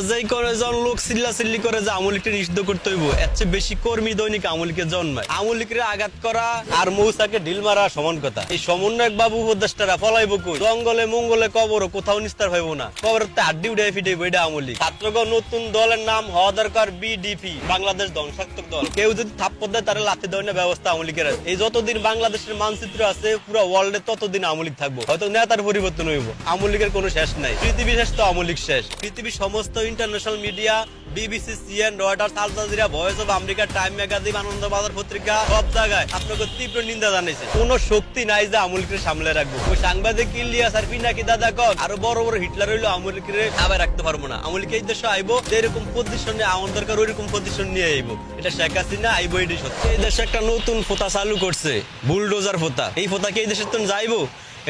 যেই করে জন লোক চিল্লা চিল্লি করে যে আমলিকে নিষিদ্ধ করতে হইব, এর চেয়ে বেশি কর্মী দৈনিক আমলিকে জন্মায়। আমলিকে আঘাত করা আর মৌসাকে ঢিল মারা সমান কথা। এই সমন্বয়ক বাবু উপদেষ্টারা ফলাইব কই? জঙ্গলে, মঙ্গলে কবর কোথাও নিস্তার হইব না। কবর তো আড্ডি উঠে ফিটাইব এটা আমলি ছাত্রগণ, নতুন দলের নাম হওয়া দরকার বিডিপি, বাংলাদেশ ধ্বংসাত্মক দল। কেউ যদি থাপ্পর দেয়, তারা লাথি না ব্যবস্থা আমলিকের আছে। এই যতদিন বাংলাদেশের মানচিত্র আছে, পুরো ওয়ার্ল্ডে ততদিন আমলিক থাকব। হয়তো নেতার পরিবর্তন হইব। আমলিকের কোনো শেষ নাই। পৃথিবী শেষ তো আমলিক শেষ। পৃথিবীর সমস্ত international media, BBC, CNN, Reuters, Al Jazeera, Voice of America, Time magazine, Ananda Bazar Patrika, সব জায়গায় আপনাকে তীব্র নিন্দা জানাইছে। কোনো শক্তি নাই যে আমলিকে সামলে রাখব। ওই সাংবাদিক ইলিয়াস আর পিনাকি দাদা কন? আরও বড় বড় হিটলার হইল আমলিকে আবার রাখতে পারব না। আমলিকে এই দেশে আইবো যেরকম পজিশন নিয়ে আমার দরকার ওইরকম পজিশন নিয়ে আইবো। এটা শেখ হাসিনা, আইবো এটি সত্যি। এই দেশে একটা নতুন ফোতা চালু করছে, বুলডোজার ফোতা এই ফোতা কি এই দেশের তো যাইবো?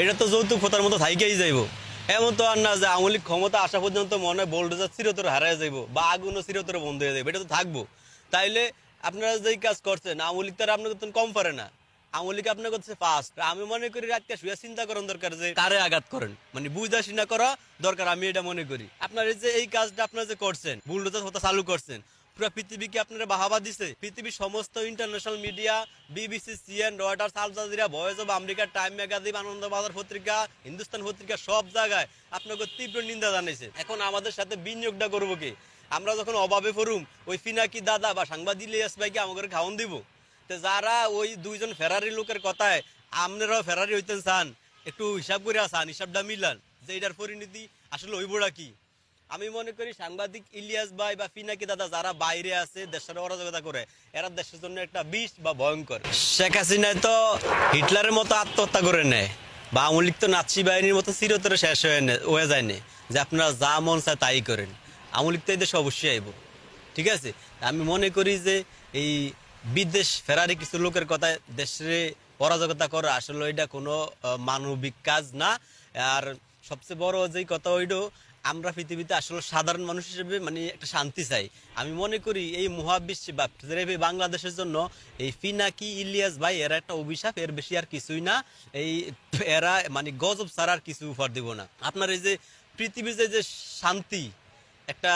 এটা তো যৌতুক ফোতার মতো থাইকেই যাইবো। এমন তো আর না যে আমলিক ক্ষমতা আসা পর্যন্ত মনে হয় বোল্ডোজার চিরতরে হারায় যাইবো বা আগুনও চিরতরে বন্ধ হয়ে যাবে এটা তো থাকব। তাইলে আপনারা যেই কাজ করছেন আমলিক তারা আপনাকে তো কম পারে না। আমলিক আপনার করছে ফার্স্ট আমি মনে করি রাতকে শুয়ে চিন্তা করেন দরকার যে কারে আঘাত করেন। মানে বুঝা চিন্তা করা দরকার, আমি এটা মনে করি। আপনার এই যে এই কাজটা আপনারা যে করছেন বুলডোজার হতে চালু করছেন পুরো পৃথিবীকে আপনারা বাহাবা দিছে। পৃথিবীর সমস্ত international media BBC CNN Reuters Al Jazeera Voice of America Time magazine Ananda Bazar Patrika Hindustan পত্রিকা, সব জায়গায় আপনাকে তীব্র নিন্দা জানাইছে। এখন আমাদের সাথে বিনিয়োগটা করব কি? আমরা যখন অভাবে পড়ুম ওই ফিনাকি দাদা বা সাংবাদিক ইলিয়াস ভাইকে আমাদের খাওয়ান দিব। তো যারা ওই দুইজন ফেরারি লোকের কথায় আপনারাও ফেরারি হইতেন চান একটু হিসাব করে আসান হিসাবটা মিলান। যে এটার পরিণতি আসলে ওইবড়া কি? আমি মনে করি সাংবাদিক ইলিয়াস ভাই বা ফিনাকি দাদা যারা বাইরে আছে, দেশের অরাজকতা করে, এরা দেশের জন্য একটা বিষ বা ভয়ঙ্কর। শেখ হাসিনায় তো হিটলারের মতো আত্মহত্যা করে নেয়, বা আওয়ামী তো নাচি বাহিনীর মতো চিরতরে শেষ হয়ে হয়ে যায় না, যে আপনারা যা মন চায় তাই করেন। আওয়ামী তো এই দেশে অবশ্যই আইব, ঠিক আছে? আমি মনে করি যে এই বিদেশ ফেরারি কিছু লোকের কথায় দেশে অরাজকতা করা আসলে এটা কোনো মানবিক কাজ না। আর সবচেয়ে বড় যে কথা হইল আমরা পৃথিবীতে আসলে সাধারণ মানুষ হিসেবে মানে একটা শান্তি চাই। আমি মনে করি এই মহাবিশ্বে বা বাংলাদেশের জন্য এই ফিনাকি, ইলিয়াস ভাই, এরা একটা অভিশাপ, এর বেশি আর কিছুই না। এই এরা মানে গজব ছাড়া আর কিছু উপহার দিব না। আপনার এই যে পৃথিবীতে যে শান্তি, একটা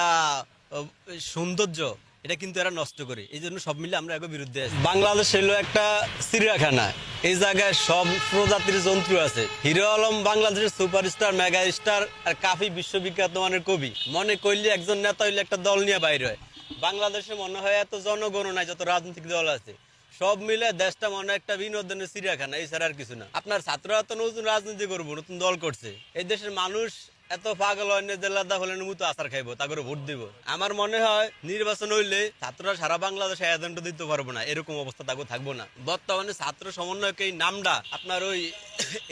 সৌন্দর্য এটা কিন্তু এরা নষ্ট করে। এই জন্য সব মিলে আমরা একে বিরুদ্ধে আছি। বাংলাদেশ হলো একটা চিড়িয়াখানা। এই জায়গায় সব প্রজাতির জন্তু আছে। হিরো আলম বাংলাদেশের সুপারস্টার মেগা স্টার আর কাফি বিশ্ববিখ্যাত মানের কবি। মনে করলে একজন নেতা হইলে একটা দল নিয়ে বাইরে হয়। বাংলাদেশে মনে হয় এত জনগণনায় যত রাজনৈতিক দল আছে। সব মিলে দেশটা মনে একটা বিনোদনের চিড়িয়াখানা এই ছাড়া আর কিছু না। আপনার ছাত্ররা তো নতুন রাজনীতি করব, নতুন দল করছে। এই দেশের মানুষ এত পাগল অন্য জেলাদা হলেন হলে মতো আচার খাইবো তাকে ভোট দিব। আমার মনে হয় নির্বাচন হইলে ছাত্ররা সারা বাংলাদেশে এজেন্ট দিতে পারব না, এরকম অবস্থা তাকে থাকব না। বর্তমানে ছাত্র সমন্বয়ক এই নামটা আপনার ওই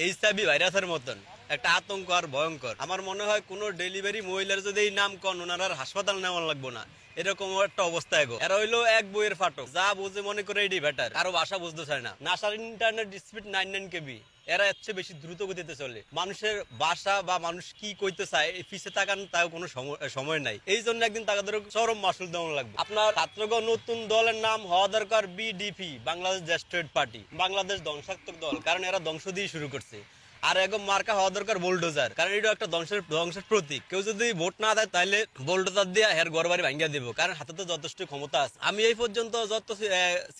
এইচআইভি ভাইরাসের মতন, একটা আতঙ্ক আর ভয়ঙ্কর। আমার মনে হয় কোনো ডেলিভারি মহিলার যদি এই নাম কন, ওনার হাসপাতাল নেওয়া লাগবো না। এরকম একটা অবস্থা এগো এরা হইল এক বইয়ের ফাটক। যা বুঝে মনে করে এটি বেটার কারও ভাষা বুঝতে চায় না। নাসার internet speed nine nine KB এরা এর বেশি দ্রুত গতিতে চলে। মানুষের ভাষা বা মানুষ কি কইতে চায়, এই পিছে তাকান, তাও কোনো সময়- নাই। এই জন্য একদিন তাদের চরম মাসুল দেওয়া লাগবে। আপনার ছাত্রগণ নতুন দলের নাম হওয়া দরকার বিডিপি বাংলাদেশ জ্যেষ্ঠ পার্টি বাংলাদেশ ধ্বংসাত্মক দল, কারণ এরা ধ্বংস দিয়ে শুরু করছে। আর একদম মার্কা হওয়া দরকার বোল্ডোজার কারণ এটা একটা ধ্বংসের ধ্বংসের প্রতীক। কেউ যদি ভোট না দেয় তাহলে বোল্ডোজার দিয়ে হের ঘর বাড়ি ভাঙ্গিয়া দিব, কারণ হাতে তো যথেষ্ট ক্ষমতা আছে। আমি এই পর্যন্ত যত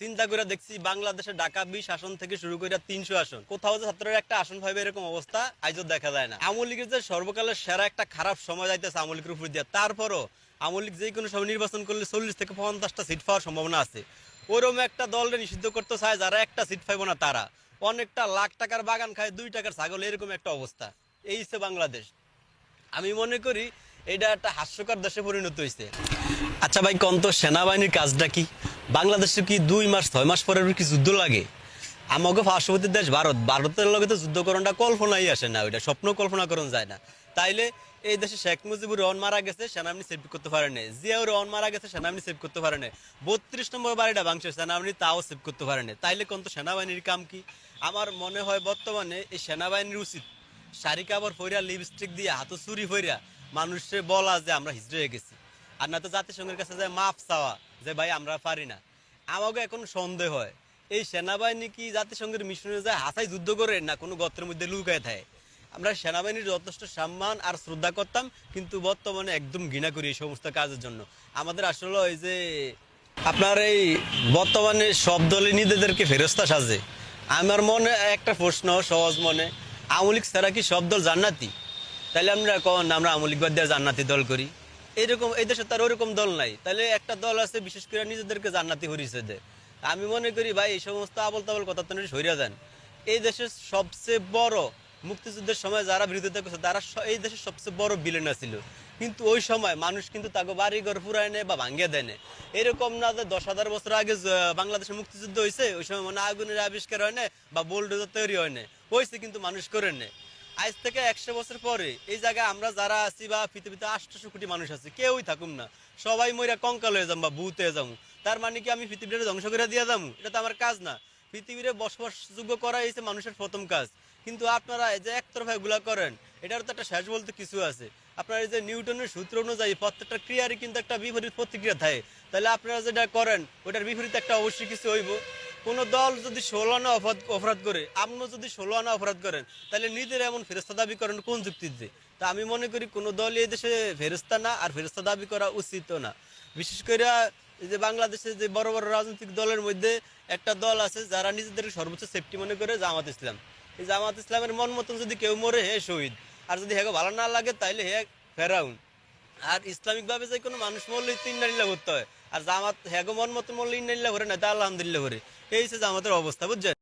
চিন্তা করে দেখছি, বাংলাদেশে ঢাকা বিশ আসন থেকে শুরু করে তিনশো আসন। কোথাও যে ছাত্ররা একটা আসন পাইবে এরকম অবস্থা, আজও দেখা যায় না। আওয়ামী লীগের যে সর্বকালের সেরা একটা খারাপ সময় যাইতেছে আওয়ামী লীগের উপর দিয়ে, তারপরও আওয়ামী লীগ যে কোনো সময় নির্বাচন করলে চল্লিশ থেকে পঞ্চাশটা সিট পাওয়ার সম্ভাবনা আছে। ওরকম একটা দলকে নিষিদ্ধ করতে চায়, যারা একটা সিট পাইব না তারা। অনেকটা লাখ টাকার বাগান খায়, দুই টাকার ছাগল, এরকম একটা অবস্থা। এই হচ্ছে বাংলাদেশ। আমি মনে করি এটা একটা হাস্যকর দেশে পরিণত হয়েছে আচ্ছা ভাই কন্ত সেনাবাহিনীর কাজটা কি? বাংলাদেশে কি দুই মাস, ছয় মাস পরে কি যুদ্ধ লাগে? আমাকে পার্শ্ববর্তী দেশ, ভারত। ভারতের লগে তো যুদ্ধ করণটা কল্পনাই আসে না, ওইটা স্বপ্ন কল্পনা করণ যায় না। তাইলে এই দেশে শেখ মুজিবুর রহমান মারা গেছে, সেনাবাহিনী সেভ করতে পারে নাই। জিয়াউর রহমান মারা গেছে, সেনাবাহিনী সেভ করতে পারে নাই। বত্রিশ নম্বর বাড়িটা ভাঙছে, সেনাবাহিনী তাও সেভ করতে পারে নাই। তাইলে কোন তো সেনাবাহিনীর কাম কি? আমার মনে হয় বর্তমানে এই সেনাবাহিনীর উচিত শাড়ি কাপড় ফইরা লিপস্টিক দিয়ে, হাতে চুরি ফইরা মানুষের বলা যে আমরা হিজড়ে হয়ে গেছি। আর না তো জাতিসংঘের কাছে যে মাফ চাওয়া, যে ভাই আমরা পারি না। আমাকে এখন সন্দেহ হয়, এই সেনাবাহিনী কি জাতিসংঘের মিশনে যায় হাসাই যুদ্ধ করে না কোনো গর্তের মধ্যে লুকায় থাকে? আমরা সেনাবাহিনীর যথেষ্ট সম্মান আর শ্রদ্ধা করতাম, কিন্তু বর্তমানে একদম ঘৃণা করি এই সমস্ত কাজের জন্য। আমাদের আসলে ওই যে আপনার এই বর্তমানে সব দলে নিজেদেরকে ফেরস্তা সাজে। আমার মনে একটা প্রশ্ন সহজ মনে আমলিক ছাড়া কি সব দল জান্নাতি? তাহলে আমরা কখন আমরা আমলিক বাদ দিয়ে জান্নাতি দল করি? এরকম, এই দেশে তার ওরকম দল নাই। তাহলে একটা দল আছে, বিশেষ করে নিজেদেরকে জান্নাতি হরিছে দেয় আমি মনে করি ভাই, এই সমস্ত আবল তাবল কথা তো সরিয়া যান এই দেশের সবচেয়ে বড় মুক্তিযুদ্ধের সময় যারা বিরোধিতা করছে, তারা এই দেশের সবচেয়ে বড় বিলেনা ছিল। কিন্তু ওই সময় মানুষ কিন্তু তাকে বাড়ি ঘর ফুরায় নেয় বা ভাঙ্গিয়ে দেয় এরকম না যে দশ হাজার বছর আগে যে বাংলাদেশের মুক্তিযুদ্ধ হয়েছে, ওই সময় মানে আগুনের আবিষ্কার হয় না বা বোল্ডোজার তৈরি হয় না হয়েছে কিন্তু মানুষ করে নেয়। আজ থেকে একশো বছর পরে এই জায়গায় আমরা যারা আছি বা পৃথিবীতে আটশো কোটি মানুষ আছে, কেউই থাকুম না। সবাই মইরা কঙ্কাল হয়ে যাম বা ভূত হয়ে যাব তার মানে কি আমি পৃথিবীটা ধ্বংস করে দিয়ে যাব এটা তো আমার কাজ না। পৃথিবীরে বসবাসযোগ্য করা হয়েছে মানুষের প্রথম কাজ। কিন্তু আপনারা এই যে একতরফা এগুলা করেন এটার তো একটা শেষ বলতে কিছু আছে। আপনার এই যে নিউটনের সূত্র অনুযায়ী প্রত্যেকটা ক্রিয়ারই কিন্তু একটা বিপরীত প্রতিক্রিয়া থাকে তাহলে আপনারা যেটা করেন, ওটার বিপরীত একটা অবশ্যই কিছু হইব। কোন দল যদি ষোলো আনা অপরাধ অপরাধ করে, আপনিও যদি ষোলো আনা অপরাধ করেন, তাহলে নিজের এমন ফেরস্তা দাবি করেন কোন যুক্তিতে তা আমি মনে করি কোনো দল এই দেশে ফেরস্তা না, আর ফেরস্তা দাবি করা উচিত না। বিশেষ করে যে বাংলাদেশে যে বড় বড় রাজনৈতিক দলের মধ্যে একটা দল আছে যারা নিজেদের সর্বোচ্চ সেফটি মনে করে জামাত ইসলাম। জামাত ইসলামের মন মতন যদি কেউ মরে, হে শহীদ। আর যদি হেগো ভালো না লাগে, তাইলে হে ফেরাউন। আর ইসলামিক ভাবে যে কোনো মানুষ মরলে তিন নারিল্লা করতে হয়। আর জামাত হেগো মন মতন মরলে ইন্নারিল্লা করে না তা আলহামদুলিল্লাহ করে এই হচ্ছে জামাতের অবস্থা, বুঝছেন?